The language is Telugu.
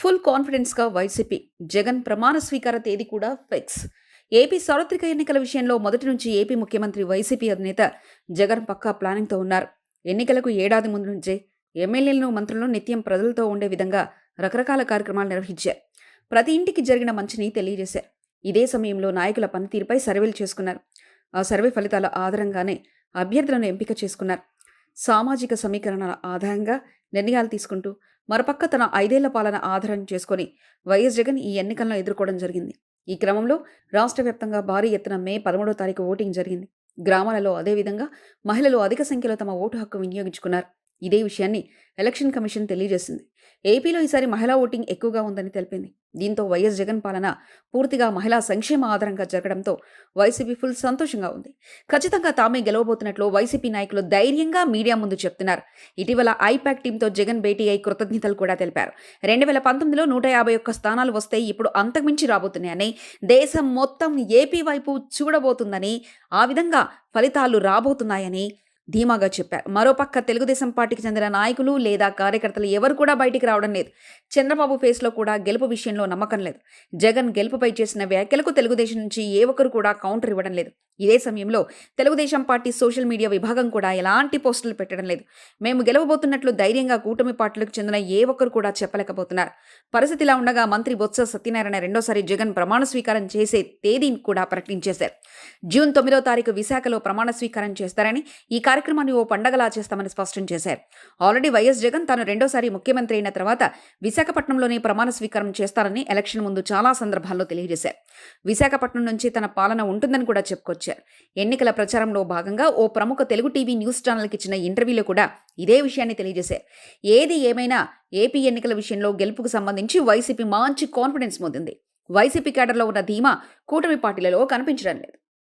ఫుల్ కాన్ఫిడెన్స్గా వైసీపీ జగన్ ప్రమాణ స్వీకార తేదీ కూడా ఫిక్స్. ఏపీ సార్వత్రిక ఎన్నికల విషయంలో మొదటి నుంచి ఏపీ ముఖ్యమంత్రి వైసీపీ అధినేత జగన్ పక్కా ప్లానింగ్తో ఉన్నారు. ఎన్నికలకు ఏడాది ముందు నుంచే ఎమ్మెల్యేలను మంత్రులను నిత్యం ప్రజలతో ఉండే విధంగా రకరకాల కార్యక్రమాలు నిర్వహించారు. ప్రతి ఇంటికి జరిగిన మంచిని తెలియజేశారు. ఇదే సమయంలో నాయకుల పనితీరుపై సర్వేలు చేసుకున్నారు. ఆ సర్వే ఫలితాల ఆధారంగానే అభ్యర్థులను ఎంపిక చేసుకున్నారు. సామాజిక సమీకరణల ఆధారంగా నిర్ణయాలు తీసుకుంటూ మరోపక్క తన ఐదేళ్ళ పాలన ఆధారం చేసుకొని వైఎస్ జగన్ ఈ ఎన్నికలను ఎదుర్కోవడం జరిగింది. ఈ క్రమంలో రాష్ట్ర వ్యాప్తంగా భారీ ఎత్తున మే పదమూడో తారీఖు ఓటింగ్ జరిగింది. గ్రామాలలో అదేవిధంగా మహిళలు అధిక సంఖ్యలో తమ ఓటు హక్కు వినియోగించుకున్నారు. ఇదే విషయాన్ని ఎలక్షన్ కమిషన్ తెలియజేసింది. ఏపీలో ఈసారి మహిళా ఓటింగ్ ఎక్కువగా ఉందని తెలిపింది. దీంతో వైఎస్ జగన్ పాలన పూర్తిగా మహిళా సంక్షేమ ఆధారంగా జరగడంతో వైసీపీ ఫుల్ సంతోషంగా ఉంది. ఖచ్చితంగా తామే గెలవబోతున్నట్లు వైసీపీ నాయకులు ధైర్యంగా మీడియా ముందు చెప్తున్నారు. ఇటీవల ఐపాక్ టీంతో జగన్ భేటీ అయి కృతజ్ఞతలు కూడా తెలిపారు. రెండు వేల పంతొమ్మిదిలో నూట యాభై ఒక్క స్థానాలు వస్తే ఇప్పుడు అంతకుమించి రాబోతున్నాయని దేశం మొత్తం ఏపీ వైపు చూడబోతుందని ఆ విధంగా ఫలితాలు రాబోతున్నాయని ధీమాగా చెప్పారు మరోపక్క తెలుగుదేశం పార్టీకి చెందిన నాయకులు లేదా కార్యకర్తలు ఎవరు కూడా బయటికి రావడం లేదు. చంద్రబాబు ఫేస్లో కూడా గెలుపు విషయంలో నమ్మకం లేదు. జగన్ గెలుపుపై చేసిన వ్యాఖ్యలకు తెలుగుదేశం నుంచి ఏ ఒక్కరు కూడా కౌంటర్ ఇవ్వడం లేదు. ఇదే సమయంలో తెలుగుదేశం పార్టీ సోషల్ మీడియా విభాగం కూడా ఎలాంటి పోస్టులు పెట్టడం లేదు. మేము గెలవబోతున్నట్లు ధైర్యంగా కూటమి పార్టీలకు చెందిన ఏ ఒక్కరు కూడా చెప్పలేకపోతున్నారు. పరిస్థితి ఇలా ఉండగా మంత్రి బొత్స సత్యనారాయణ రెండోసారి జగన్ ప్రమాణ స్వీకారం చేసే తేదీని కూడా ప్రకటించేశారు. జూన్ తొమ్మిదో తారీఖు విశాఖలో ప్రమాణ స్వీకారం చేస్తారని ఈ కార్యక్రమాన్ని ఓ పండగలా చేస్తామని స్పష్టం చేశారు. ఆల్రెడీ వైఎస్ జగన్ తాను రెండోసారి ముఖ్యమంత్రి అయిన తర్వాత విశాఖపట్నంలోనే ప్రమాణ స్వీకారం చేస్తారని ఎలక్షన్ ముందు చాలా సందర్భాల్లో తెలియజేశారు. విశాఖపట్నం నుంచి తన పాలన ఉంటుందని కూడా చెప్పుకొచ్చారు. ఎన్నికల ప్రచారంలో భాగంగా ఓ ప్రముఖ తెలుగు టీవీ న్యూస్ ఛానల్కి ఇచ్చిన ఇంటర్వ్యూలో కూడా ఇదే విషయాన్ని తెలియజేశారు. ఏది ఏమైనా ఏపీ ఎన్నికల విషయంలో గెలుపుకు సంబంధించి వైసీపీ మంచి కాన్ఫిడెన్స్ పొందింది వైసీపీ కేడర్లో ఉన్న ధీమా కూటమి పార్టీలలో కనిపించడం లేదు.